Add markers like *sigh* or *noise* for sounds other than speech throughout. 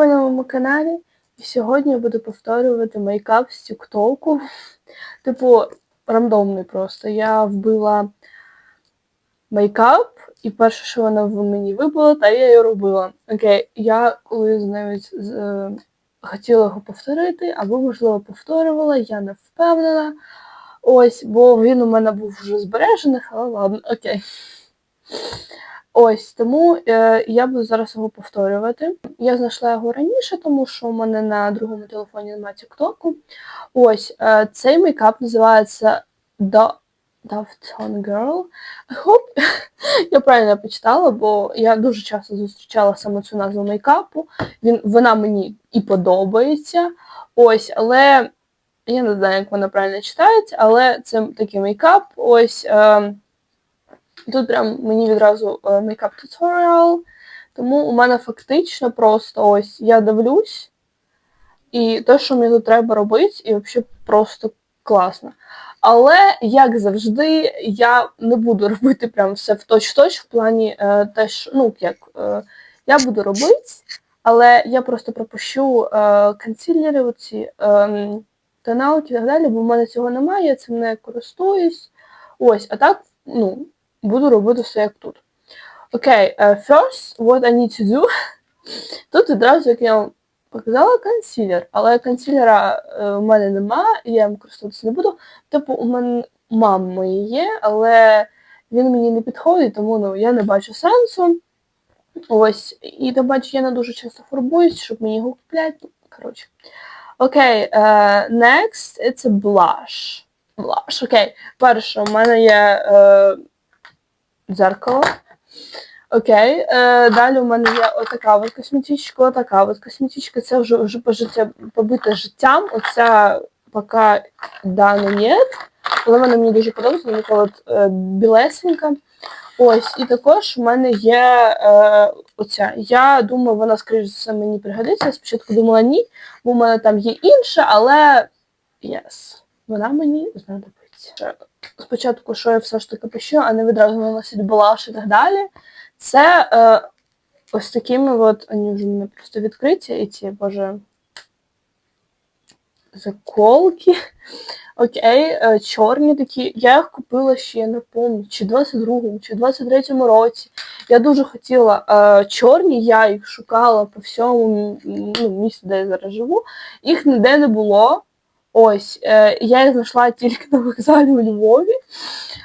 ви на моєму каналі. І сьогодні я буду повторювати мейкап з тіктоку. *laughs* Типу, рандомний просто. Я вбила мейкап, і перше, що вона в мені вибила, та я її робила. Окей, я колись навіть е, хотіла його повторити, або, можливо, повторювала, я не впевнена. Ось, бо він у мене був вже збережений, але ладно, окей. Ось тому е, я буду зараз його повторювати. Я знайшла його раніше, тому що у мене на другому телефоні немає тіктоку. Ось е, цей мейкап називається Da- Daft Tone Girl. Hope *laughs* я правильно почитала, бо я дуже часто зустрічала саме цю назву мейкапу. Він, вона мені і подобається. Ось, але я не знаю, як вона правильно читається, але це такий мейкап. Ось. Е, Тут прям мені відразу мейкап туторіал, тому у мене фактично просто ось я дивлюсь, і те, що мені тут треба робити, і взагалі просто класно. Але, як завжди, я не буду *laughs* робити прям все в точ-точ в плані е, те, що, ну, як, е, я буду робити, але я просто пропущу е, консилери, оці е, тоналки і так далі, бо в мене цього немає, я цим не користуюсь. Ось, а так, ну, буду робити все як тут. Окей, okay, first, what I need to do. *laughs* Тут відразу, як я вам показала, консилер, але консилера е, у мене нема, я їм користуватися не буду. Типу, у мене мам мої є, але він мені не підходить, тому ну, я не бачу сенсу. Ось, і тим паче я не дуже часто фарбуюсь, щоб мені його купляти. Коротше. Окей, okay, uh, next it's a blush. Blush, окей. Okay. Перше, у мене є е, дзеркало. Окей. Е, далі у мене є отака от косметичка, отака от косметичка. Це вже вже пожиття, побита життям. Оця поки дана нет. Але вона мені дуже подобається, вона е, білесенька. Ось, і також у мене є е, оця. Я думаю, вона, скоріш за все, мені пригодиться. Я спочатку думала ні, бо у мене там є інша, але yes, вона мені знадобиться. Спочатку, що я все ж таки пишу, а не відразу наносить блаш і так далі. Це е, ось такими от, вони вже мене просто відкриті, і ці, боже, заколки. Окей, е, чорні такі. Я їх купила ще, я не пам'ятаю, чи 22-му, чи 23-му році. Я дуже хотіла е, чорні, я їх шукала по всьому ну, місці, де я зараз живу. Їх ніде не було. Ось, е, я їх знайшла тільки на вокзалі у Львові.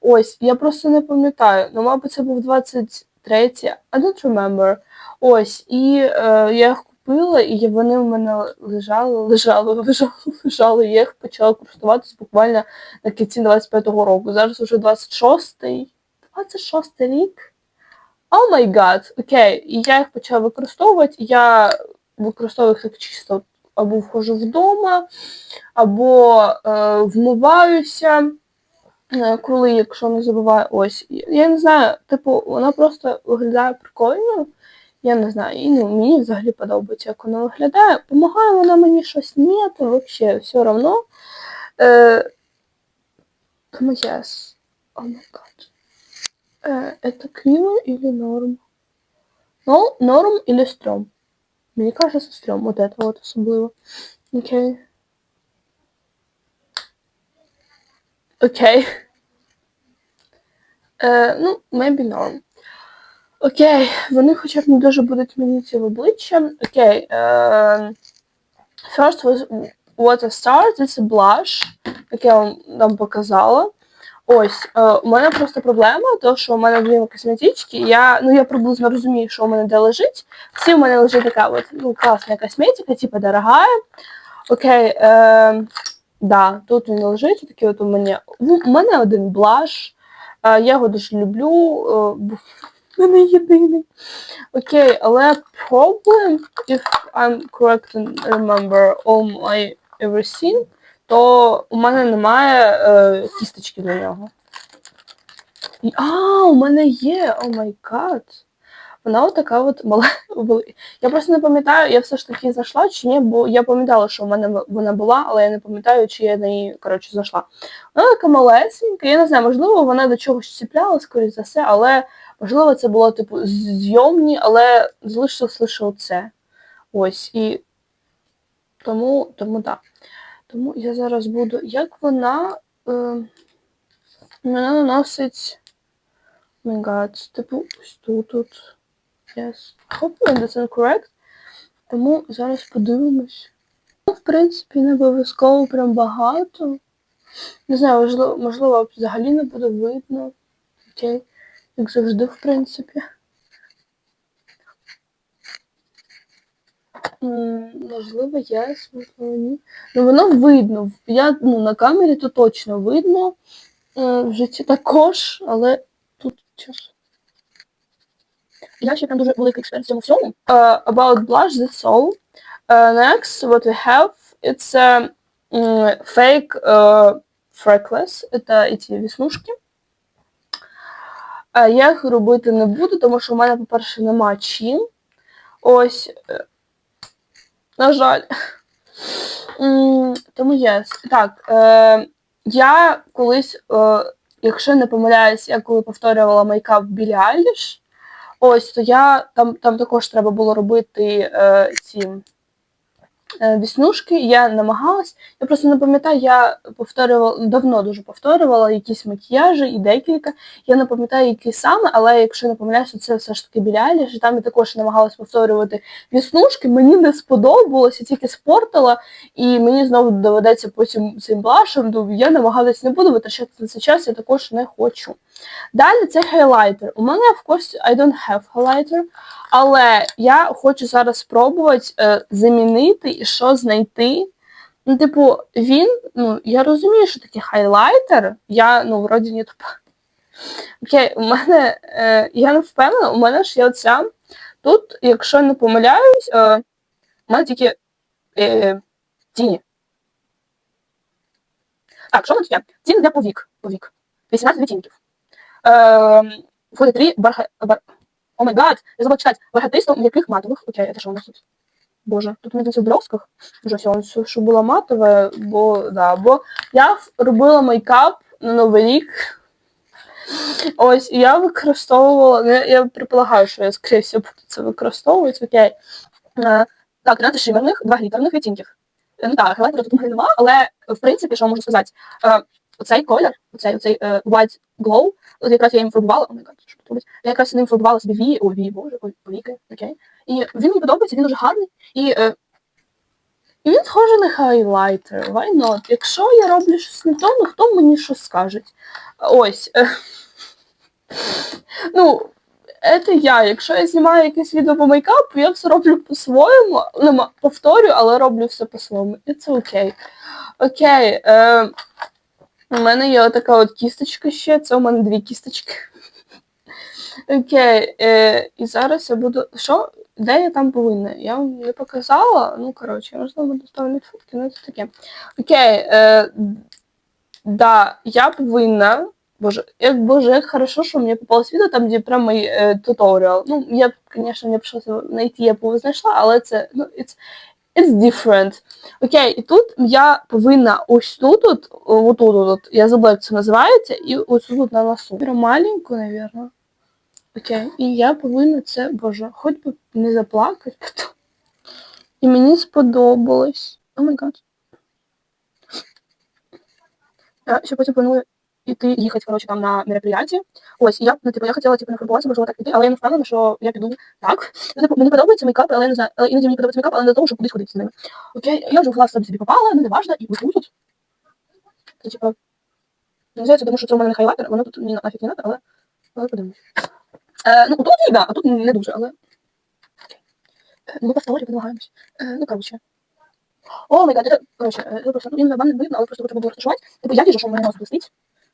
Ось, я просто не пам'ятаю. Ну, мабуть, це був 23-й, I don't remember. Ось, і е, я їх купила, і вони в мене лежали, лежали, *laughs* лежали, лежали. Я їх почала користуватись буквально на кінці 25-го року. Зараз уже 26-й, 26-й рік. О май гад, окей. І я їх почала використовувати. Я використовую їх так чисто або вхожу вдома, або е, вмиваюся, е, коли, якщо не забуваю, ось. Я не знаю, типу, вона просто виглядає прикольно. Я не знаю, і ну, мені взагалі подобається, як вона виглядає. Помагає вона мені щось ні, то взагалі все одно. Тому yes. О май гад. Е, это криво или норм? Ну, норм или стрём? Мені кажется, стрём. Вот это вот особливо. Окей. Окей. Е, ну, maybe norm. Окей, вони хоча б не дуже будуть мені ці в обличчя. Окей. Е, first was what I start, it's a blush, як я вам показала. Ось, е, у мене просто проблема, то що у мене дві косметички, я, ну я приблизно розумію, що у мене де лежить. Всі у мене лежить така от, ну, класна косметика, типа дорогая. Окей, е, да, тут він лежить, такий от у мене. У мене один блаш. Е, я його дуже люблю, е, бо не єдиний. Окей, але problem, if I'm correct and remember all my everything, то у мене немає е, кісточки для нього. А, у мене є, о май гад. Вона отака от мала. Я просто не пам'ятаю, я все ж таки знайшла чи ні, бо я пам'ятала, що в мене вона була, але я не пам'ятаю, чи я на неї, коротше, знайшла. Вона така малесенька, я не знаю, можливо, вона до чогось чіпляла, скоріш за все, але можливо це було, типу, зйомні, але залишилось лише оце. Ось, і тому, тому так. Тому я зараз буду. Як вона. Е, вона наносить. Oh типу, ось тут. тут. Yes. Hopefully that's correct. Тому зараз подивимось. Ну, в принципі, не обов'язково прям багато. Не знаю, можливо, можливо, взагалі не буде видно. Окей. Як завжди, в принципі. М, Можливо, yes, можливо, ні. Ну, воно видно. Я, ну, на камері то точно видно. Е, В житті також, але тут час. Я ще прям дуже великий експерт в цьому всьому. Uh, about blush, that's all. Uh, next, what we have, it's a fake uh, freckles. Это ці віснушки. Uh, я їх робити не буду, тому що в мене, по-перше, нема чим. Ось, на жаль. Тому yes. Так, е, я колись, е, якщо не помиляюсь, я коли повторювала мейкап Білі Айліш, ось, то я там, там також треба було робити е, ці віснушки. Я намагалась. Я просто не пам'ятаю, я повторювала, давно дуже повторювала якісь макіяжі і декілька. Я не пам'ятаю, які саме, але якщо не помиляюся, це все ж таки Айліш, і там я також намагалась повторювати віснушки. Мені не сподобалося, тільки спортила, і мені знову доведеться потім цим блашем. Ну, я намагалась не буду витрачати на це час, я також не хочу. Далі це хайлайтер. У мене, of course, I don't have highlighter, але я хочу зараз спробувати е, замінити і що знайти. Ну, типу, він, ну, я розумію, що таке хайлайтер, я, ну, вроді не тупа. Окей, у мене, е, я не впевнена, у мене ж є оця. Тут, якщо не помиляюсь, е, у мене тільки е, тіні. Так, що у нас є? Тіні для повік. повік. 18 відтінків. Е, входить три барха... Бар... О май гад, я забула читати. Бархатисто м'яких матових. Окей, це що у нас тут? Боже, тут у мене в блесках. Уже все, що було матове, бо, да, бо я робила мейкап на Новий рік. Ось, я використовувала, ну, я, я предполагаю, що я, скоріше всього, буду це використовувати, окей. Так, 13 шимерних, два глітерних відтінків. Е, Ну так, хайлайтера тут мене нема, але, в принципі, що можу сказати, е, оцей колір, оцей, оцей е, white glow, от якраз я їм фарбувала, гад, що робить? Я якраз ним фарбувала собі вії, о, вії, боже, ой, повіки, окей. І він мені подобається, він дуже гарний, і, е, і він схожий на хайлайтер, why not? Якщо я роблю щось не то, ну хто мені щось скаже? Ось. е, Ну, це я. Якщо я знімаю якесь відео по мейкапу, я все роблю по-своєму. Ну, ма- повторю, але роблю все по-своєму. І це окей. Окей. Е, у мене є така от кісточка ще, це у мене дві кісточки. Окей. Е, і зараз я буду. Що? Де я там повинна? Я вам не показала. Ну, коротше, можливо, доставлю фотки, ну це таке. Окей. Е, да, я повинна. Боже, як боже, як хорошо, що мені попалось відео, там, де прямо мій е, туторіал. Ну, я б, звісно, не прийшлося знайти, я б його знайшла, але це, ну, it's, it's different. Окей, і тут я повинна ось тут, от, отут, от, я забула, як це називається, і ось тут на носу. Маленьку, напевно. Окей, і я повинна це, боже, хоч би не заплакати. *laughs* І мені сподобалось. О май гад. Я ще потім планую іти їхати, коротше, там на мероприятие. Ось, і я, ну, типу, я хотіла, типу, не фарбуватися, можливо, так піти, але я не впевнена, що я піду так. Ну, типу, мені подобається мейкап, але я не знаю, але іноді мені подобається мейкап, але не для того, щоб кудись ходити з ними. Окей, я вже в собі попала, ну, не важно, і ось тут. Це, типу, не знаю, тому що це у мене не хайлайтер, воно тут мені нафіг не надо, але, але подивимось. Е, ну, тут видно, а тут не дуже, але... Е, Ну, повторю, намагаємось. Е, ну, коротше. О, май гад, це, коротше, е, я просто, ну, він вам не видно, але просто треба було розташувати. Типу, я вижу, що у мене нос блистить.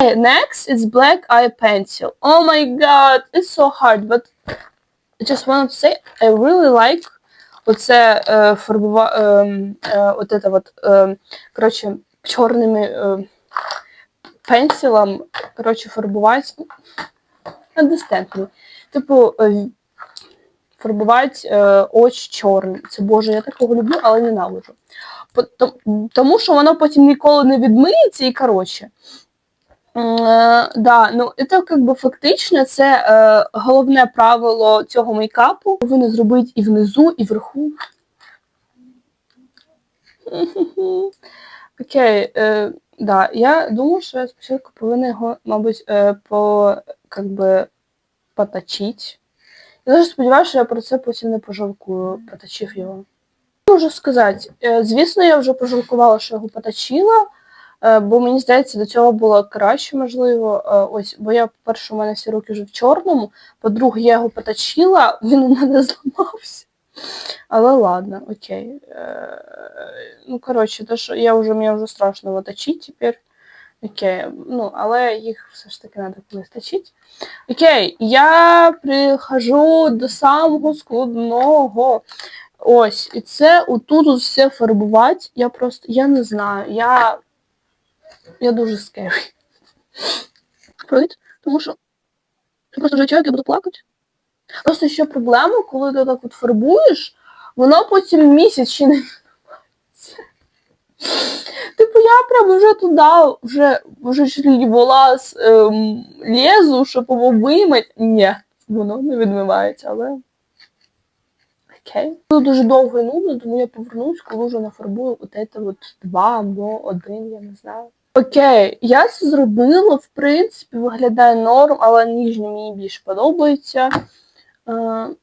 Next is black eye pencil. Oh my god, it's so hard, but I just wanted to say I really like оце е, фарбува, е, е, от это вот, е, коротше, чорними е, пенсилом, коротше, фарбувати. Understand me. Типу, е, фарбувати е, очі чорним. Це боже, я такого люблю, але ненавиджу. Тому що воно потім ніколи не відмиється і коротше. Е, Да, ну це как би фактично це е, головне правило цього мейкапу. Повинно зробити і внизу, і вверху. *laughs* Окей, е, да, я думаю, що я спочатку повинна його, мабуть, е, по, как би, поточить. Я дуже сподіваюся, що я про це потім не пожалкую, поточив його. Можу сказати, е, звісно, я вже пожалкувала, що його поточила, бо мені здається, до цього було краще, можливо. Е, Ось, бо я, по-перше, у мене всі руки вже в чорному, по-друге, я його поточила, *laughs* він у мене зламався. Але ладно, окей. Е, Ну, коротше, то, що я вже, мені вже страшно його точити тепер. Окей, ну, але їх все ж таки треба колись точити. Окей, я прихожу до самого складного. Ось, і це отут от все фарбувати. Я просто, я не знаю, я. Я дуже. Привіт, тому що я просто вже чоловік, я буду плакати. Просто ще проблема, коли ти так от фарбуєш, воно потім місяць ще не. Типу я прям вже туди, вже, вже чуть волос ем, лезу, щоб його вимити. Ні, воно не відмивається, але. Окей. Було дуже довго і нудно, тому я повернусь, коли вже нафарбую от це от два або один, я не знаю. Окей, я це зробила, в принципі, виглядає норм, але ніжні мені більше подобається. Uh,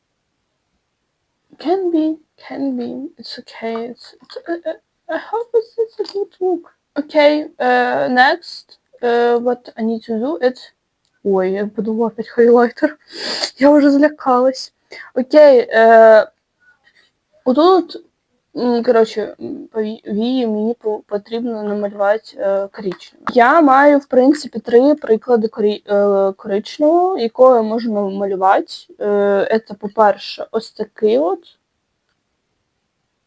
can be, can be, it's okay. It's, it's, uh, uh, I hope it's, it's a good look. Okay, uh, next, uh, what I need to do, it's... Ой, я подумала опять хайлайтер. Я вже злякалась. Окей, е, отут, коротше, вії мені по- потрібно намалювати е, коричневим. Я маю, в принципі, три приклади корі, е, коричневого, якого я можу намалювати. Е, це, по-перше, ось такий от.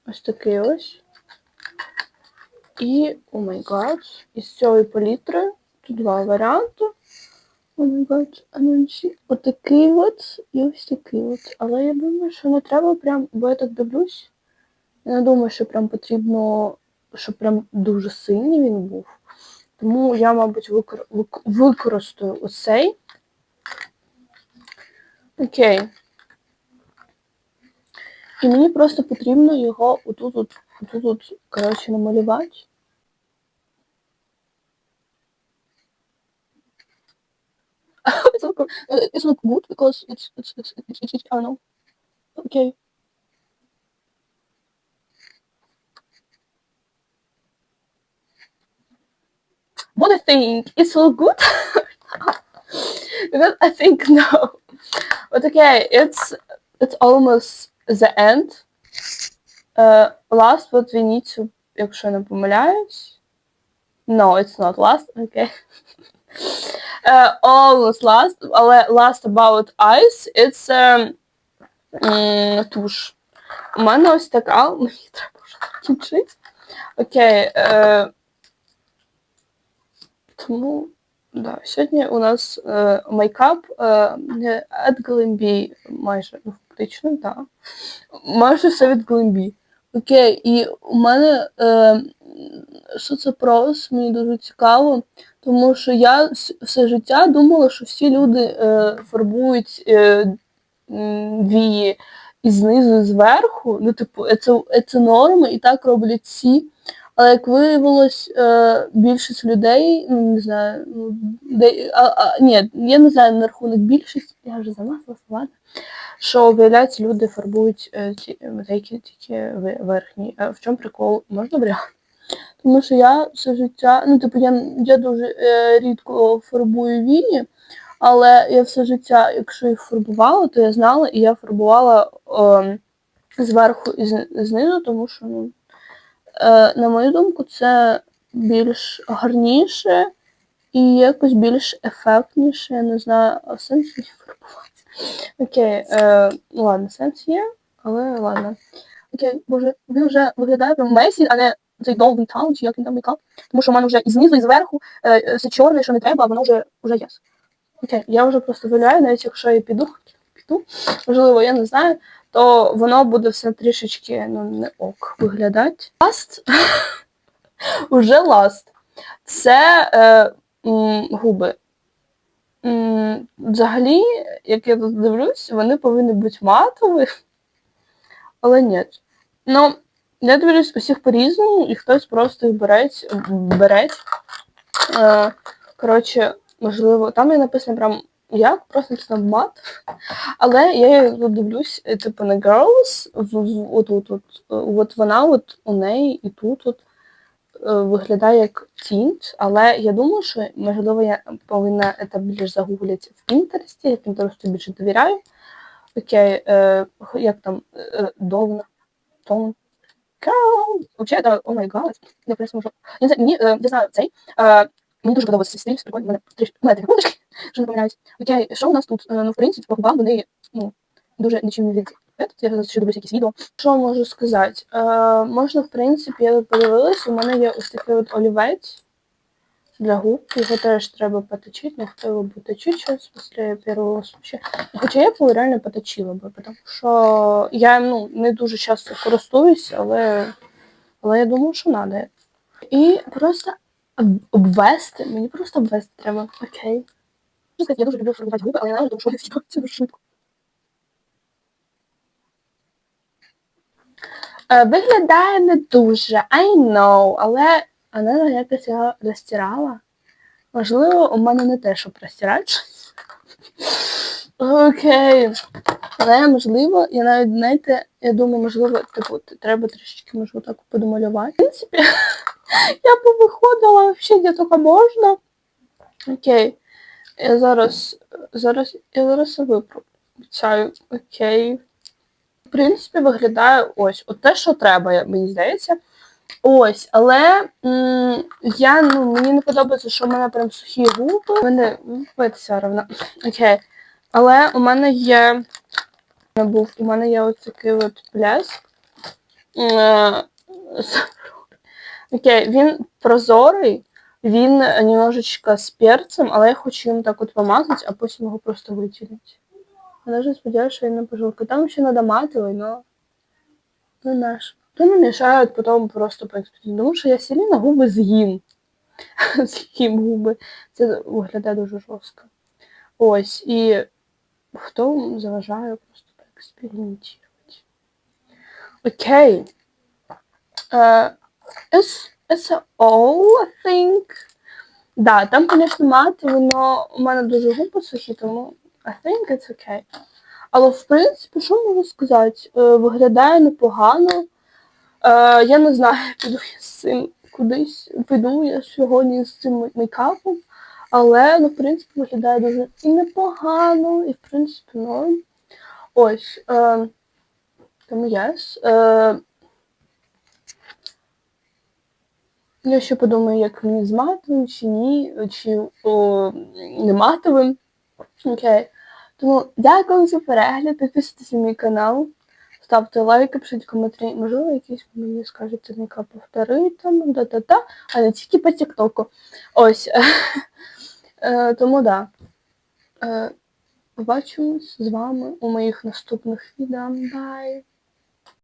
Ось такий ось. І, о май гад, із цієї палітри, тут два варіанти. О май гад, а ну. Отакий от і ось такий от. Але я думаю, що не треба прям, бо я так дивлюсь. Я не думаю, що прям потрібно, щоб прям дуже сильний він був. Тому я, мабуть, викор... вик- використаю оцей. Окей. І мені просто потрібно його отут, от, отут, от, коротше, намалювати. it's not good. Uh, because it's it's it's, it's, it's I don't know. Okay. What I think it's all good. *laughs* because I think *laughs* no. But okay, it's it's almost the end. Uh, last what we need to, якщо не помиляюсь. No, it's not last. Okay. *laughs* uh, almost last, але last about ice, it's um, м, туш. У мене ось така, мені треба вже закінчити. Окей. Е, тому, да, сьогодні у нас е, мейкап е, від Glambi майже, ну, фактично. Да. Майже все від Glambi. Окей, і у мене е, прос, мені дуже цікаво, тому що я все життя думала, що всі люди е, фарбують е, вії і знизу, і зверху. Ну, типу, це, це норма, і так роблять всі. Але як виявилось, е, більшість людей, ну не знаю, ну, де, а, а, ні, я не знаю на рахунок більшість, я вже замазала ладно, що виявляється, люди фарбують е, ті, деякі тільки верхні. А в чому прикол? Можна варіант? Тому що я все життя, ну типу, я, я дуже е, рідко фарбую вії, але я все життя, якщо їх фарбувала, то я знала, і я фарбувала е, зверху і знизу, тому що, ну, е, на мою думку, це більш гарніше і якось більш ефектніше, я не знаю, сенс їх фарбувати. Окей, е, ладно, сенс є, але ладно. Окей, боже, він вже виглядає прям Месі, а не цей Golden Town, чи як він там мейкап. Тому що в мене вже і знизу, і зверху е, е, все чорне, що не треба, а воно вже, вже є. Окей, я вже просто виявляю, навіть якщо я піду, піду, можливо, я не знаю, то воно буде все трішечки ну, не ок виглядати. Ласт. *laughs* Уже ласт. Це е, м, губи. М, Взагалі, як я тут дивлюсь, вони повинні бути матові, але ні. Ну, Я дивлюсь усіх по-різному, і хтось просто їх береть, береть. Е, коротше, можливо, там є написано прям як, просто написано мат. Але я дивлюсь, е, типу, на girls, от, от, от, е, от вона от у неї і тут от е, виглядає як тінт, але я думаю, що можливо я повинна це більш загуглити в Пінтересті, я Пінтересту більше довіряю. Окей, е, як там Довна, Тон. Это, о май гад, я просто можу. Я не знаю, е, я знаю цей, мені дуже подобається цей прикольно, в мене такі книжки, що не помиляюсь. Окей, що у нас тут? Е, ну, в принципі, по губам вони, ну, дуже нічим не від. Я зараз ще дивлюсь якісь відео. Що можу сказати? Е, можна, в принципі, я подивилась, у мене є ось такий от олівець для губ. Його теж треба поточити, хто його буде точити зараз після першого случая. Хоча я б реально поточила би, тому що я ну, не дуже часто користуюсь, але, але я думаю, що треба. І просто об- обвести, мені просто обвести треба. Окей. Можна сказати, Я дуже люблю фарбувати губи, але я знаю, тому що я це дуже. Е, Виглядає не дуже, I know, але вона якось його розтирала. Можливо, у мене не те, щоб розтирати. Окей. Але можливо, я навіть знаєте, я думаю, можливо, типу, треба трішечки можливо так подомалювати. В принципі, *laughs* я повиходила взагалі, де тільки можна. Окей. Я зараз, зараз, я зараз випру. Обіцяю. Окей. В принципі, виглядає ось. От те, що треба, мені здається. Ось, але м, я, ну, мені не подобається, що в мене прям сухі губи. У мене все равно. Окей. Але у мене є. Був, у мене є ось такий от пляс. Е, Окей, він прозорий, він немножечко з перцем, але я хочу їм так от помазати, а потім його просто витягнути. Я навіть сподіваюся, що я не пожалкую. Там ще надо матовий, но ну наш. То не мішають потім просто поекспериментувати. Тому що я сильно губи з'їм. *laughs* З'їм губи. Це виглядає дуже жорстко. Ось, і хто заважає просто поекспериментувати. Окей. Uh, I think. Да, там, звісно, матовий, але у мене дуже губи сухі, тому I think it's okay. Але, в принципі, що можу сказати? Е, виглядає непогано. Е, я не знаю, *laughs* піду я з цим кудись, піду я сьогодні з цим мейкапом. Але, ну, в принципі, виглядає дуже і непогано, і, в принципі, норм. Ось. Е, тому yes. Я ще подумаю, як мені з матовим, чи ні, чи о, не матовим. Окей. Тому дякую за перегляд, підписуйтесь на мій канал, ставте лайки, пишіть коментарі. Можливо, якісь мені скажете міка повтори там, да-да-да, а не тільки по тіктоку. Ось. *laughs* Е, Тому да. Е, Побачимось з вами у моїх наступних відео. Бай!